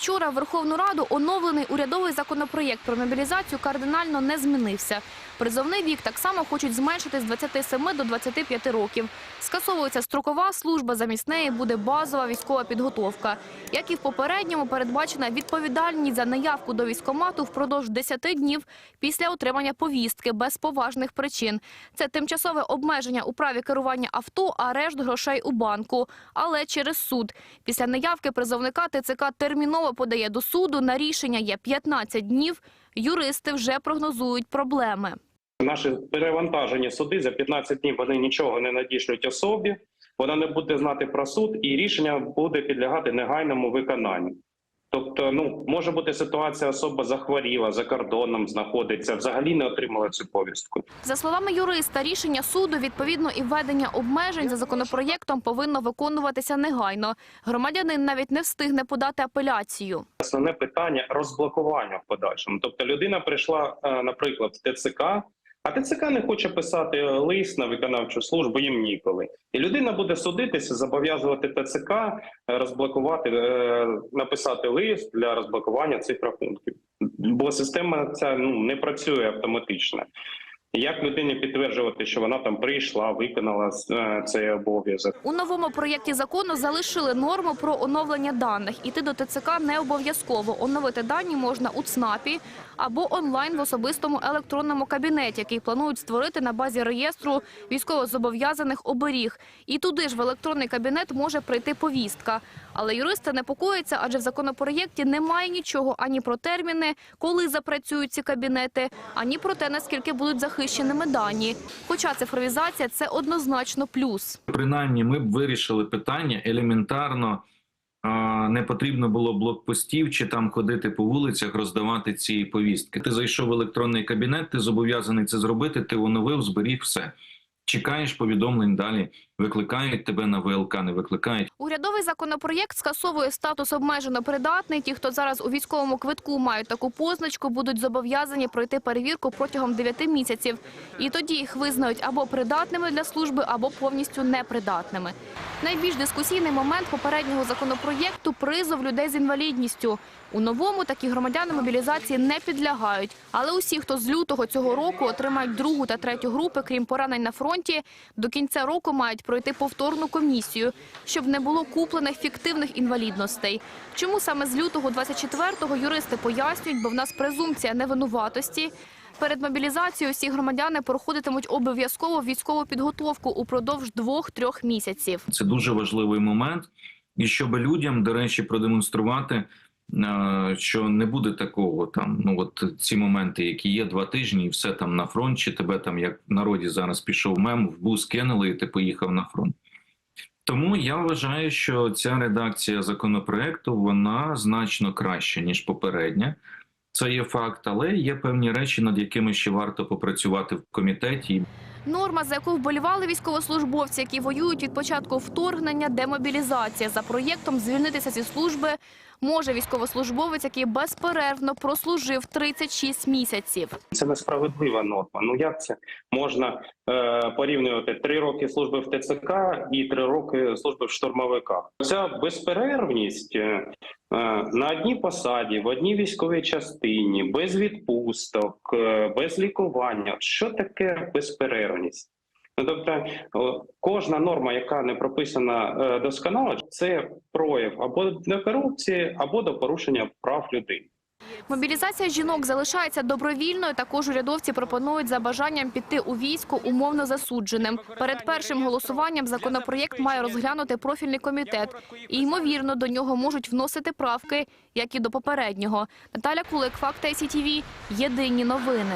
вчора в Верховну Раду оновлений урядовий законопроєкт про мобілізацію кардинально не змінився. Призовний вік так само хочуть зменшити з 27 до 25 років. Скасовується строкова служба, замість неї буде базова військова підготовка. Як і в попередньому, передбачена відповідальність за неявку до військкомату впродовж 10 днів після отримання повістки без поважних причин. Це тимчасове обмеження у праві керування авто, арешт грошей у банку, але через суд. Після неявки призовника ТЦК терміново подає до суду. На рішення є 15 днів. Юристи вже прогнозують проблеми. Наші перевантажені суди за 15 днів вони нічого не надішлють особі, вона не буде знати про суд, і рішення буде підлягати негайному виконанню. Тобто, ну може бути ситуація, особа захворіла за кордоном, знаходиться, взагалі не отримала цю повістку. За словами юриста, рішення суду відповідно і введення обмежень за законопроєктом повинно виконуватися негайно. Громадянин навіть не встигне подати апеляцію. Основне питання розблокування в подальшому. Тобто, людина прийшла, е, наприклад, в ТЦК. А ТЦК не хоче писати лист на виконавчу службу, їм ніколи. І людина буде судитися, зобов'язувати ТЦК е, розблокувати, е, написати лист для розблокування цих рахунків. Бо система ця ну не працює автоматично. Як людині підтверджувати, що вона там прийшла, виконала е, цей обов'язок? У новому проєкті закону залишили норму про оновлення даних. Іти до ТЦК не обов'язково. Оновити дані можна у ЦНАПі або онлайн в особистому електронному кабінеті, який планують створити на базі реєстру військовозобов'язаних оберіг. І туди ж в електронний кабінет може прийти повістка. Але юристи непокоїться, адже в законопроєкті немає нічого ані про терміни, коли запрацюють ці кабінети, ані про те, наскільки будуть захищеними дані. Хоча цифровізація це однозначно плюс. принаймні ми б вирішили питання елементарно. Не потрібно було блокпостів чи там ходити по вулицях, роздавати ці повістки. Ти зайшов в електронний кабінет, ти зобов'язаний це зробити. Ти оновив, зберіг все. Чекаєш повідомлень далі. Викликають тебе на ВЛК, не викликають. Урядовий законопроєкт скасовує статус обмежено придатний. Ті, хто зараз у військовому квитку мають таку позначку, будуть зобов'язані пройти перевірку протягом 9 місяців. І тоді їх визнають або придатними для служби, або повністю непридатними. Найбільш дискусійний момент попереднього законопроєкту – призов людей з інвалідністю. У новому такі громадяни мобілізації не підлягають. Але усі, хто з лютого цього року отримають другу та третю групи, крім поранень на фронті, до кінця року мають пройти повторну комісію, щоб не було куплених фіктивних інвалідностей. Чому саме з лютого 24-го юристи пояснюють, бо в нас презумпція невинуватості. Перед мобілізацією всі громадяни проходитимуть обов'язково військову підготовку упродовж двох-трьох місяців. Це дуже важливий момент, і щоб людям, до речі, продемонструвати, що не буде такого там. Ну от ці моменти, які є два тижні, і все там на фронт, чи тебе там, як в народі зараз пішов мем, в бус кинули, і ти поїхав на фронт. Тому я вважаю, що ця редакція законопроекту вона значно краща ніж попередня. Це є факт, але є певні речі, над якими ще варто попрацювати в комітеті. Норма, за яку вболівали військовослужбовці, які воюють від початку вторгнення, демобілізація. За проєктом звільнитися зі служби може військовослужбовець, який безперервно прослужив 36 місяців. Це несправедлива норма. Ну як це можна е, порівнювати три роки служби в ТЦК і три роки служби в штурмовиках? Ця безперервність е, на одній посаді, в одній військовій частині, без відпусток, е, без лікування. Що таке безперервність? Ну, тобто кожна норма, яка не прописана е, досконало, це прояв або до корупції, або до порушення прав людей. Мобілізація жінок залишається добровільною. Також урядовці пропонують за бажанням піти у військо умовно засудженим. Перед першим голосуванням законопроєкт має розглянути профільний комітет. І, ймовірно, до нього можуть вносити правки, як і до попереднього. Наталя Кулик, Факт ICTV, Єдині новини.